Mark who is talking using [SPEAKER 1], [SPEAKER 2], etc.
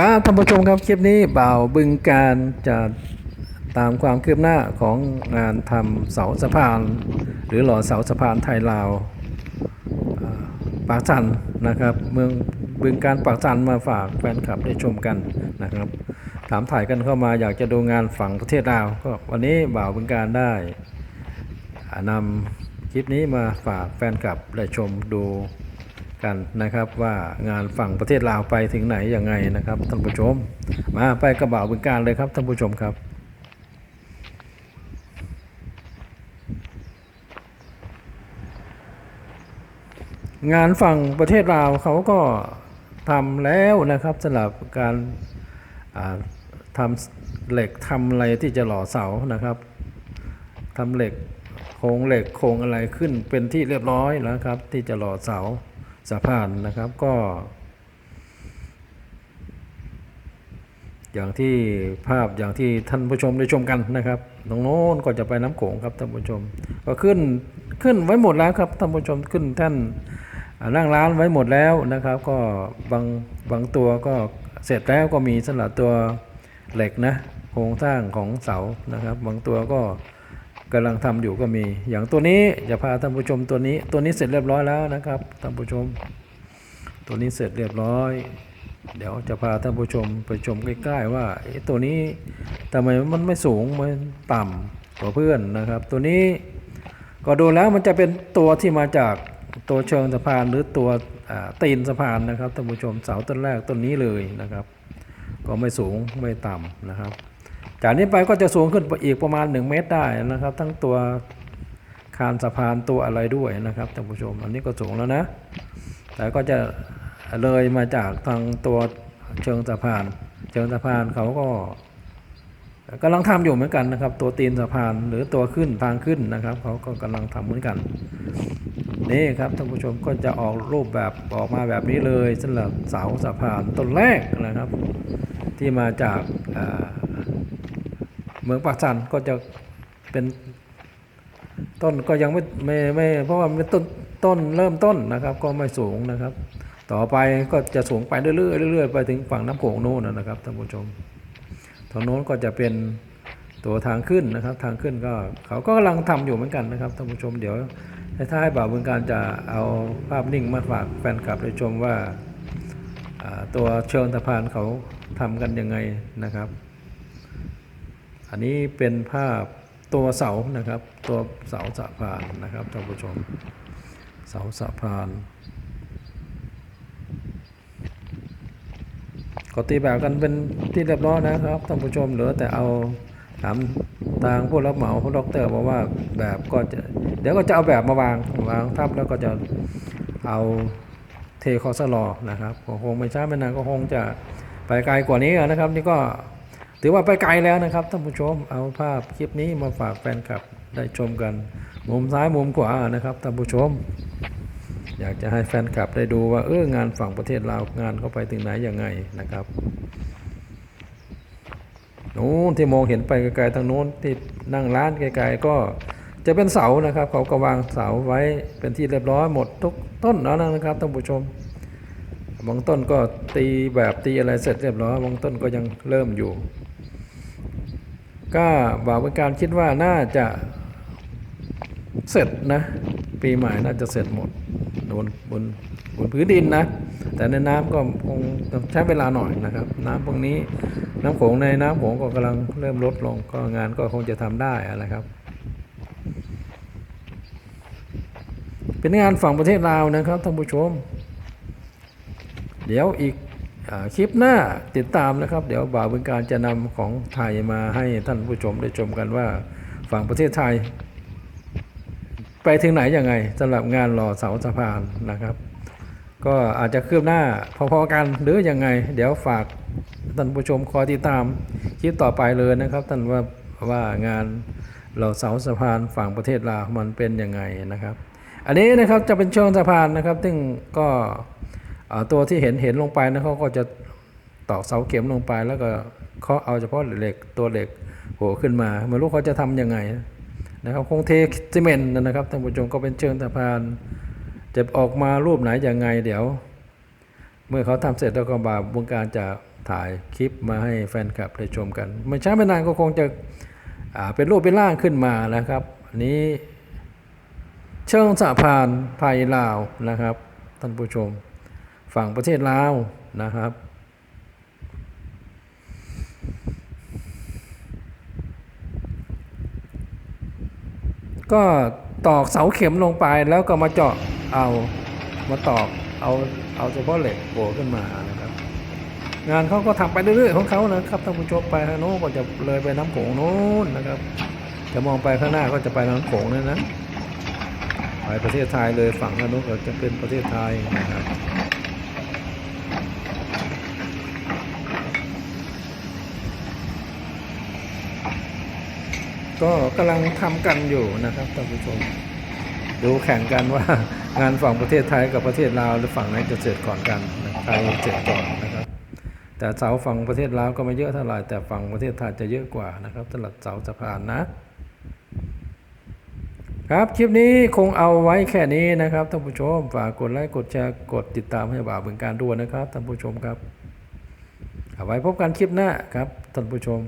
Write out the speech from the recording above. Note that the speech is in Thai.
[SPEAKER 1] ครับท่านผู้ชมครับคลิปนี้บ่าวบึงการจะตามความคืบหน้าของงานทำเสาสะพาน หรือหล่อเสาสะพานไทยลาวอ่าปากจันนะครับ เมืองบึงการปากจันมาฝากแฟนคลับได้ชมกันนะครับ ถามถ่ายกันเข้ามาอยากจะดูงานฝั่งประเทศลาวก็วันนี้บ่าวบึงการได้นำคลิปนี้มาฝากแฟนคลับได้ชมดู กันนะครับ ว่างานฝั่งประเทศลาวไปถึงไหนยังไงนะครับท่านผู้ชม มาไปกระบ่าบึงการเลยครับท่านผู้ชมครับงานฝั่งประเทศลาวเขาก็ทำแล้วนะครับสำหรับการอ่าทำเหล็กทำอะไรที่จะหล่อเสานะครับทำเหล็กโครงเหล็กโครงอะไรขึ้นเป็นที่เรียบร้อยแล้วครับ ที่จะหล่อเสา สะพานนะครับก็ อย่างที่ภาพอย่างที่ท่านผู้ชมได้ชมกันนะครับตรงโน้นก็จะไปน้ำโขงครับท่านผู้ชม ก็ขึ้นขึ้นไว้หมดแล้วครับท่านผู้ชมขึ้นท่านอ่านั่งร้านไว้หมดแล้วนะครับ ก็บางบางตัวก็เสร็จแล้วก็มีสำหรับตัวเหล็กนะโครงสร้างของเสานะครับ บางตัวก็ กำลังทำอยู่ก็มี อย่างตัวนี้จะพาท่านผู้ชมตัวนี้ ตัวนี้เสร็จเรียบร้อยแล้วนะครับท่านผู้ชม ตัวนี้เสร็จเรียบร้อย เดี๋ยวจะพาท่านผู้ชมไปชมใกล้ๆว่าเอ๊ะตัวนี้ทำไมมันไม่สูงมันต่ำกว่าเพื่อนนะครับ ตัวนี้ก็ดูแล้วมันจะเป็นตัวที่มาจากตัวเชิงสะพานหรือตัวตีนสะพานนะครับท่านผู้ชมเสาต้นแรกต้นนี้เลยนะครับ ก็ไม่สูงไม่ต่ำนะครับ จากนี้ไปก็จะสูงขึ้นไปอีกประมาณ 1 เมตรได้นะครับ ทั้งตัวคานสะพานตัวอะไรด้วยนะครับท่านผู้ชม อันนี้ก็สูงแล้วนะ แต่ก็จะเลยมาจากทางตัวเชิงสะพาน เชิงสะพานเขาก็กำลังทำอยู่เหมือนกันนะครับ ตัวตีนสะพานหรือตัวขึ้นทางขึ้นนะครับ เขาก็กำลังทำเหมือนกัน นี่ครับท่านผู้ชมก็จะออกรูปแบบออกมาแบบนี้เลยสำหรับเสาสะพานต้นแรกนะครับ ที่มาจากอ่า มืองปากจันก็จะเป็นต้นก็ยังไม่ไม่ไม่เพราะว่าเป็นต้นต้นเริ่มต้นนะครับ ก็ไม่สูงนะครับ ต่อไปก็จะสูงไปเรื่อยๆเรื่อยๆไปถึงฝั่งน้ำโขงโน้นนะครับท่านผู้ชมทางโน้นก็จะเป็นตัวทางขึ้นนะครับ ทางขึ้นก็เขาก็กำลังทำอยู่เหมือนกันนะครับท่านผู้ชมเดี๋ยวท้ายๆบ่าวบึงการจะเอาภาพนิ่งมาฝากแฟนคลับได้ชมว่าอ่าตัวเชิงสะพานเขาทำกันยังไงนะครับ อันนี้เป็นภาพตัวเสานะครับ ตัวเสาสะพานนะครับท่านผู้ชม เสาสะพานก็ตีแบบกันเป็นที่เรียบร้อยนะครับท่านผู้ชมเหลือแต่เอาถามทางผู้รับเหมาผู้ด็อกเตอร์บอกว่าแบบก็จะเดี๋ยวก็จะเอาแบบมาวางวางทับแล้วก็จะเอาเทคอสลอนะครับก็คงไม่ช้าไม่นานก็คงจะไปไกลกว่านี้นะครับ นี่ก็ ถือว่าไปไกลแล้วนะครับท่านผู้ชมเอาภาพคลิปนี้มาฝากแฟนคลับได้ชมกัน มุมซ้ายมุมขวานะครับท่านผู้ชม อยากจะให้แฟนคลับได้ดูว่าเอองานฝั่งประเทศลาวงานเขาไปถึงไหนยังไงนะครับนู้นที่มองเห็นไปไกลๆทางโน้นที่นั่งร้านไกลๆก็จะเป็นเสานะครับ เขาก็วางเสาไว้เป็นที่เรียบร้อยหมดทุกต้นแล้วนะครับท่านผู้ชม บางต้นก็ตีแบบตีอะไรเสร็จเรียบร้อยบางต้นก็ยังเริ่มอยู่ ก็บ่าวเป็นการคิดว่าน่าจะเสร็จนะ ปีใหม่น่าจะเสร็จหมดบนบนบนพื้นดินนะ แต่ในน้ำก็คงต้องใช้เวลาหน่อยนะครับ น้ำพวกนี้น้ำโขงในน้ำโขงก็กำลังเริ่มลดลงก็งานก็คงจะทำได้อะไรครับ เป็นงานฝั่งประเทศลาวนะครับท่านผู้ชม เดี๋ยวอีกอคลิปหน้าติดตามนะครับ เดี๋ยวบ่าวบึงการจะนำของไทยมาให้ท่านผู้ชมได้ชมกันว่าฝั่งประเทศไทย ไปถึงไหนยังไงสำหรับงานหล่อเสาสะพานนะครับ ก็อาจจะคืบหน้าพอๆกันหรือยังไง เดี๋ยวฝากท่านผู้ชมคอยติดตามคลิปต่อไปเลยนะครับ ท่านว่าว่างานหล่อเสาสะพานฝั่งประเทศลาวมันเป็นยังไงนะครับ อันนี้นะครับจะเป็นเชิงสะพานนะครับ ซึ่งก็ ตัวที่เห็นเห็นลงไปนะเขาก็จะตอกเสาเข็มลงไปแล้วก็เคาเอาเฉพาะเหล็กตัวเหล็กโผล่ขึ้นมาไม่รู้เขาจะทำยังไงนะครับคงเทซีเมนต์นะครับท่านผู้ชมก็เป็นเชิงสะพาน จะออกมารูปไหนยังไง เดี๋ยว เมื่อเขาทำเสร็จแล้วก็บาวงการจะถ่ายคลิปมาให้แฟนคลับได้ชมกันไม่ช้าไม่นานก็คงจะเป็นรูปเป็นร่างขึ้นมานะครับนนี้เชิงสะพานไทยลาวนะครับท่านผู้ชม ฝั่งประเทศลาวนะครับ ก็ตอกเสาเข็มลงไปแล้วก็มาเจาะเอามาตอกเอาเอาเฉพาะเหล็กโผล่ขึ้นมานะครับ งานเขาก็ทำไปเรื่อยๆของเขานะครับท่านผู้ชมไปทางโน้นก็จะเลยไปน้ำโขงโน้นนะครับ จะมองไปข้างหน้าก็จะไปน้ำโขงนั่นนะไปประเทศไทยเลยฝั่งอนุก็จะเป็นประเทศไทยนะครับ ก็กำลังทำกันอยู่นะครับท่านผู้ชม ดูแข่งกันว่างานฝั่งประเทศไทยกับประเทศลาวหรือฝั่งไหนจะเสร็จก่อนกันใครเสร็จก่อนนะครับ แต่เสาฝั่งประเทศลาวก็ไม่เยอะเท่าไหร่แต่ฝั่งประเทศไทยจะเยอะกว่านะครับสำหรับเสาสะพานนะครับคลิปนี้คงเอาไว้แค่นี้นะครับท่านผู้ชมฝากกดไลค์กดแชร์กดติดตามให้บ่าวบึงการด้วยนะครับท่านผู้ชมครับเอาไว้พบกันคลิปหน้าครับท่านผู้ชม